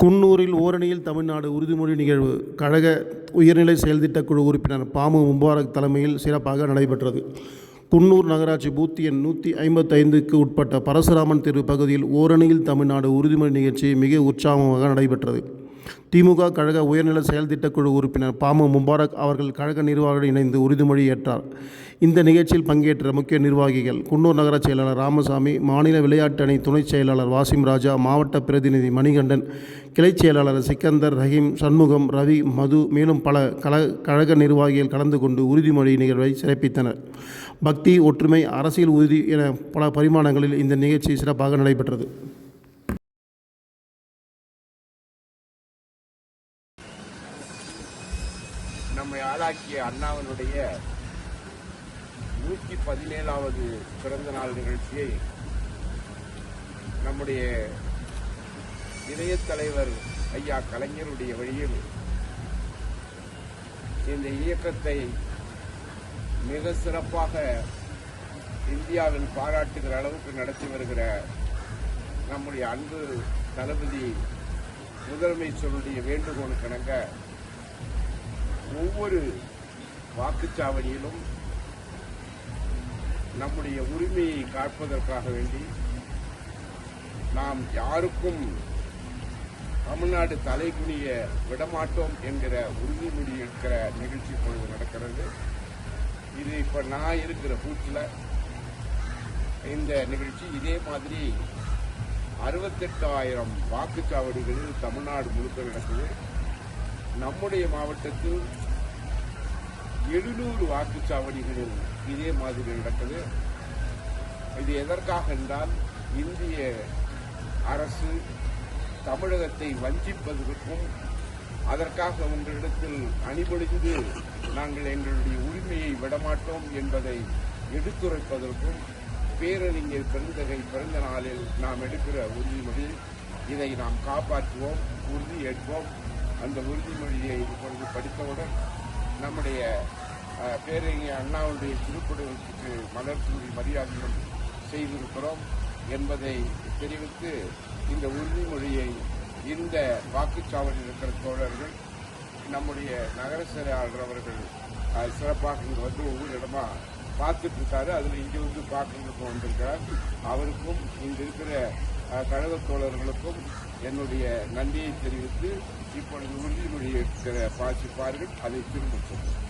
குன்னூரில் ஓரணியில் தமிழ்நாடு உறுதிமொழி நிகழ்வு கழக உயர்நிலை செயல்திட்டக்குழு உறுப்பினர் பாமு முபாரக் தலைமையில் சிறப்பாக நடைபெற்றது. குன்னூர் நகராட்சி பூத் எண் நூற்றி ஐம்பத்தைந்துக்கு உட்பட்ட பரசுராமன் தெரு பகுதியில் ஓரணியில் தமிழ்நாடு உறுதிமொழி நிகழ்ச்சி மிக உற்சாகமாக நடைபெற்றது. திமுக கழக உயர்நிலை செயல்திட்டக் குழு உறுப்பினர் பாமு முபாரக் அவர்கள் கழக நிர்வாகிகளுடன் இணைந்து உறுதிமொழி ஏற்றார். இந்த நிகழ்ச்சியில் பங்கேற்ற முக்கிய நிர்வாகிகள் குன்னூர் நகர செயலாளர் ராமசாமி மாநில விளையாட்டு அணி துணைச் செயலாளர் வாசிம் ராஜா மாவட்ட பிரதிநிதி மணிகண்டன் கிளைச் செயலாளர் சிக்கந்தர் ரஹீம் சண்முகம் ரவி மது மேலும் பல கல கழக நிர்வாகிகள் கலந்து கொண்டு உறுதிமொழி நிகழ்வை சிறப்பித்தனர். பக்தி ஒற்றுமை அரசியல் உறுதி என பல பரிமாணங்களில் இந்த நிகழ்ச்சி சிறப்பாக நடைபெற்றது. நம்மை ஆளாக்கிய அண்ணாவினுடைய நூற்றி பதினேழாவது பிறந்த நாள் நிகழ்ச்சியை நம்முடைய இளைய தலைவர் ஐயா கலைஞருடைய வழியில் இந்த இயக்கத்தை மிக சிறப்பாக இந்தியாவில் பாராட்டுகிற அளவுக்கு நடத்தி வருகிற நம்முடைய அன்பு தளபதி முதலமைச்சருடைய வேண்டுகோளுக்கு இணங்க ஒவ்வொரு வாக்குச்சாவடியிலும் நம்முடைய உரிமையை காப்பதற்காக வேண்டி நாம் யாருக்கும் தமிழ்நாடு தலைகுனிய விடமாட்டோம் என்கிற உறுதிமொழி இருக்கிற நிகழ்ச்சி பொழுது நடக்கிறது. இது இப்ப நான் இருக்கிற பூத்தில் இந்த நிகழ்ச்சி இதே மாதிரி அறுபத்தெட்டாயிரம் வாக்குச்சாவடிகளில் தமிழ்நாடு முழுக்க நடக்குது. நம்முடைய மாவட்டத்தில் எழுநூறு வாக்குச்சாவடிகளில் இதே மாதிரி நடக்குது. இது எதற்காக என்றால் இந்திய அரசு தமிழகத்தை வஞ்சிப்பதற்கும் அதற்காக உங்களிடத்தில் அணிபொழிந்து நாங்கள் எங்களுடைய உரிமையை விடமாட்டோம் என்பதை எடுத்துரைப்பதற்கும் பேரறிஞர் பெருந்தகை பிறந்த நாளில் நாம் எடுக்கிற உறுதிமொழி இதை நாம் காப்பாற்றுவோம் உறுதியேற்போம் அந்த உறுதிமொழியை இப்பொழுது படித்தவுடன் நம்முடைய பேரறிஞர் அண்ணாவுடைய திருக்குறளுக்கு மலர் தூவி மரியாதையும் செய்திருக்கிறோம் என்பதை தெரிவித்து இந்த உறுதிமொழியை இந்த வாக்குச்சாவடியில் இருக்கிற தோழர்கள் நம்முடைய நகர செயலாளர் அவர்கள் சிறப்பாக இங்கு வந்து ஒவ்வொரு இடமா பார்த்துட்டு இருக்காரு. அதில் இங்கே வந்து பார்க்கறதுக்கு வந்திருக்கிறார். அவருக்கும் இங்கே இருக்கிற கழக தோழர்களுக்கும் என்னுடைய நன்றியை தெரிவித்து இப்பொழுது உறுதிமொழியை இருக்கிற வாசிப்பார்கள் அதை திரும்ப சொல்றேன்